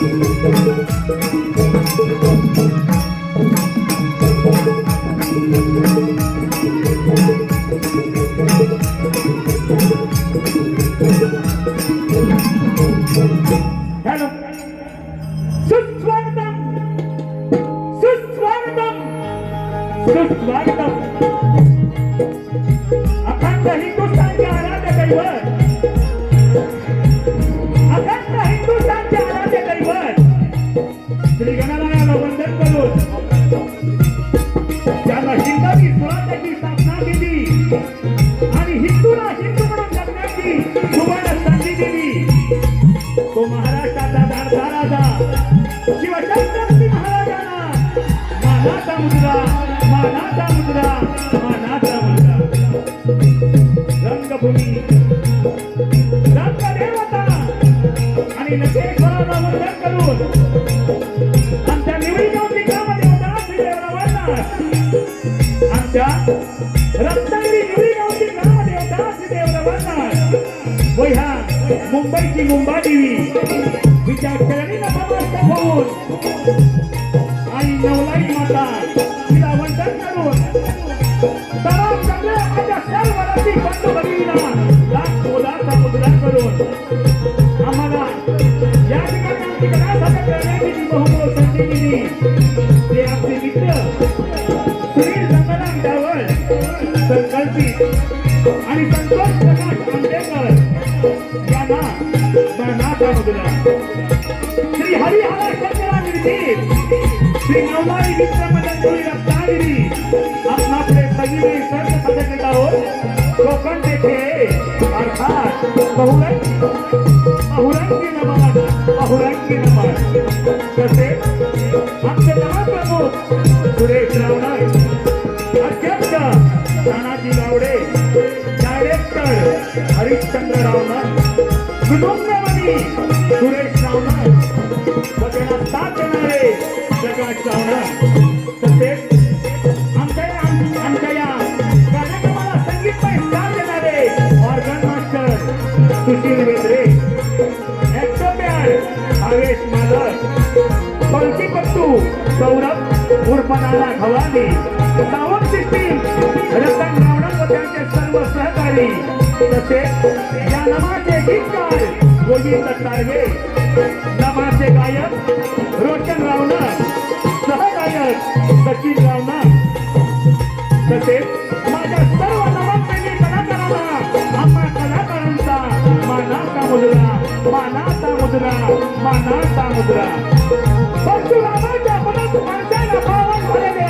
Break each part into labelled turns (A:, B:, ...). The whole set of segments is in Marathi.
A: Thank you. शिवछत्रपती महाराजांना. मानाचा मुद्रा मानाचा मुद्रा मानाचा मुद्रा. रंगभूमी. रंगदेवता. आणि नटेश्वराला वंदन करून आमच्या देवरावांना आमच्या रत्नागिरी निवडी व ह्या मुंबईची होऊन करून आम्हाला या ठिकाणी बहुमोल संधी दिली ते आमचे मित्र डावळ संकल्पित आणि संतोष प्रकाश आंबेडकर यांना श्री हरिहरा शंकरा निर्मित श्री नवलाई बहुरंगी नमाज नमन बहुरंगी सौरभ उर्फ नाना खवानी सावंत सिस्टीम रतन रावण व त्यांचे सर्व सहकारी. तसेच या नमाचे गीतकार गोविंद तारगे नमाचे गायक रोशन रावणं सहगायक सचिन रावणं तसेच माझ्या सर्व नवप्रेमी कलाकारांना आम्हा कलाकारांचा मानाचा मुद्रा मानाचा मुद्रा मानाचा मुद्रा. परशुराम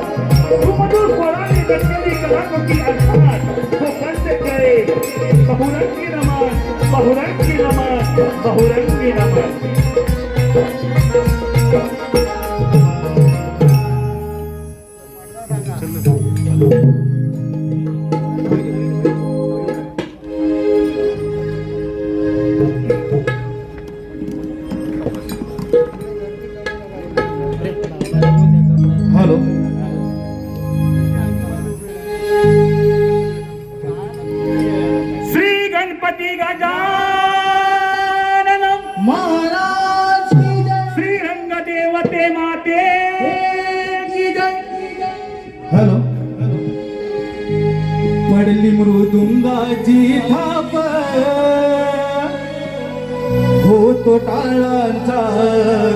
A: घेत स्वराने रचलेली कलाकृती अर्थात? कोकणचे कळे बहुरंगी नमन बहुरंगी नमन बहुरंगी नमन.
B: मृदुंगाची थाप. होतो टाळांचा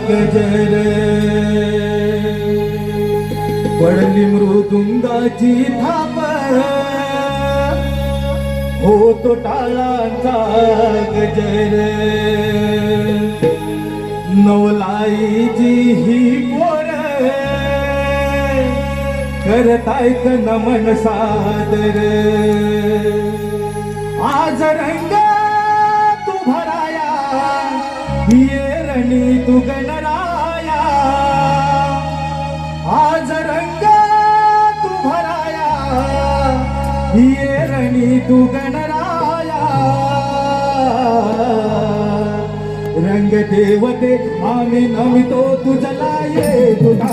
B: गजर. पडली मृदुंगाची थाप. होतो टाळांचा गजर. नवलाईची ही पोर करतायत नमन सादर. आज रंग तू भराया ये रणी तू गणराया. आज रंग तू भराया ये रणी तू गणराया. रंग देवते आम्ही नमितो तुझला ये
A: तुझा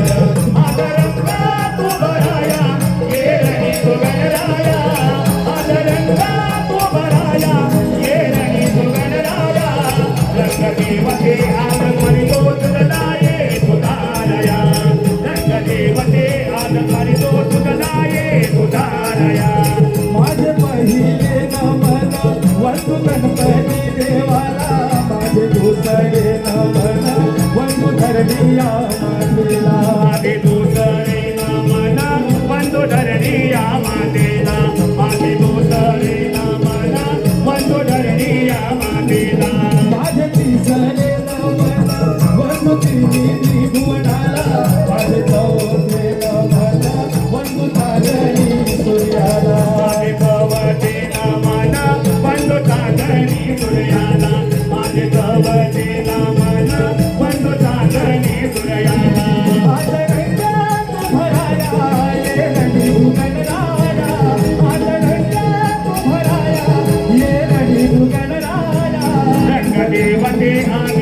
A: Yeah.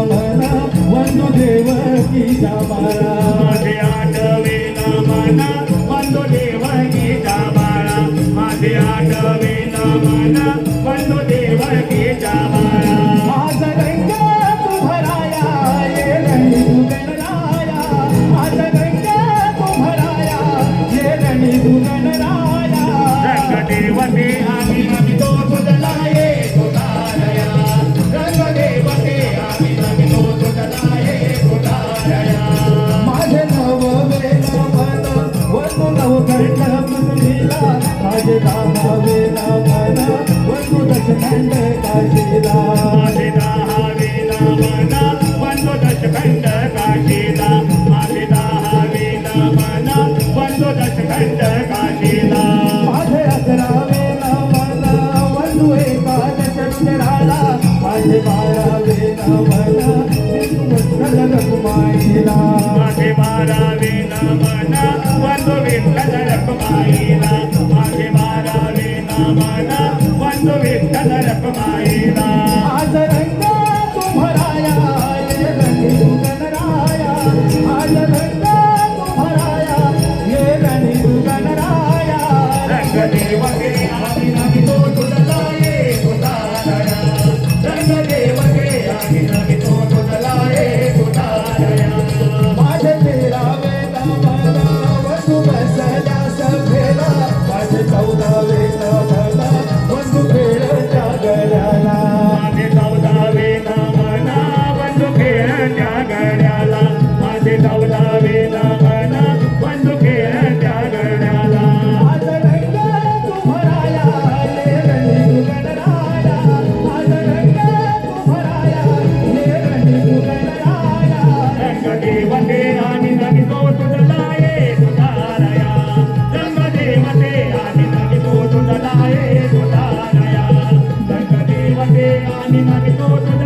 A: ಶೋಭನ ಒಂದು ದೇವಕಿ ಸಮರ Camina de todos